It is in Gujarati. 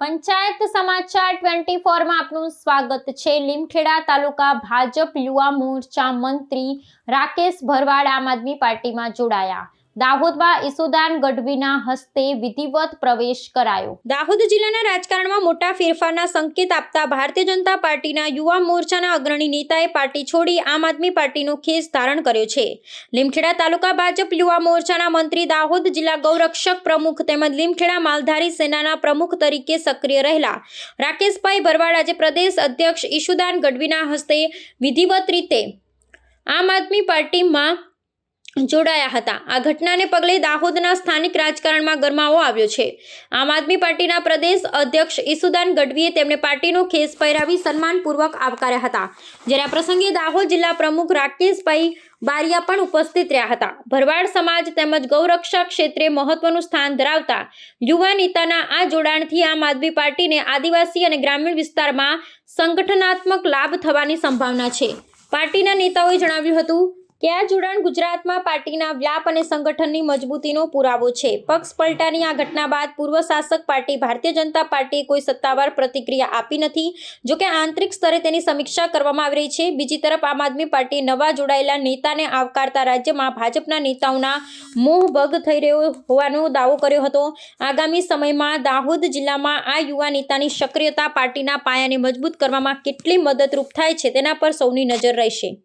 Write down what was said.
પંચાયત સમાચાર ટ્વેન્ટી ફોરમાં આપનું સ્વાગત છે. લીમખેડા તાલુકા ભાજપ યુવા મોરચા મંત્રી રાકેશ ભરવાડ આમ આદમી પાર્ટીમાં જોડાયા. દાહોદમાં ઈસુદાન ગઢવીના હસ્તે વિધિવત પ્રવેશ કરાયો. દાહોદ જિલ્લાના રાજકારણમાં મોટા ફેરફારના સંકેત આપતા ભારતીય જનતા પાર્ટીના યુવા મોરચાના અગ્રણી નેતાએ પાર્ટી છોડી આમ આદમી પાર્ટીનો ખેસ ધારણ કર્યો છે. લીમખેડા તાલુકા ભાજપ યુવા મોરચાના મંત્રી દાહોદ જિલ્લા ગૌરક્ષક પ્રમુખ તેમજ લીમખેડા માલધારી સેનાના પ્રમુખ તરીકે સક્રિય રહેલા રાકેશભાઈ ભરવાડ આજે પ્રદેશ અધ્યક્ષ ઈશુદાન ગઢવીના હસ્તે વિધિવત રીતે આમ આદમી પાર્ટીમાં જોડાયા હતા. આ ઘટનાને પગલે દાહોદના સ્થાનિક રાજકારણમાં ગરમાવો આવ્યો છે. આમ આદમી પાર્ટીના પ્રદેશ અધ્યક્ષ ઈસુદાન ગઢવીએ તેમને પાર્ટીનો ખેસ પહેરાવી સન્માનપૂર્વક આવકાર્યા હતા. જ્યારે આ પ્રસંગે દાહોદ જિલ્લા પ્રમુખ રાકેશભાઈ બારિયા પણ ઉપસ્થિત રહ્યા હતા. ભરવાડ સમાજ તેમજ ગૌરક્ષા ક્ષેત્રે મહત્વનું સ્થાન ધરાવતા યુવા નેતાના આ જોડાણથી આમ આદમી પાર્ટીને આદિવાસી અને ગ્રામીણ વિસ્તારમાં સંગઠનાત્મક લાભ થવાની સંભાવના છે. પાર્ટીના નેતાઓએ જણાવ્યું હતું કે આ જોડાણ ગુજરાતમાં પાર્ટીના વ્યાપ અને સંગઠનની મજબૂતીનો પુરાવો છે. પક્ષ પલટાની આ ઘટના બાદ પૂર્વ શાસક પાર્ટી ભારતીય જનતા પાર્ટીએ કોઈ સત્તાવાર પ્રતિક્રિયા આપી નથી. જોકે આંતરિક સ્તરે તેની સમીક્ષા કરવામાં આવી રહી છે. બીજી તરફ આમ આદમી પાર્ટી નવા જોડાયેલા નેતાને આવકારતા રાજ્યમાં ભાજપના નેતાઓના મોહભગ થઈ રહ્યો હોવાનો દાવો કર્યો હતો. આગામી સમયમાં દાહોદ જિલ્લામાં આ યુવા નેતાની સક્રિયતા પાર્ટીના પાયાને મજબૂત કરવામાં કેટલી મદદરૂપ થાય છે તેના પર સૌની નજર રહેશે.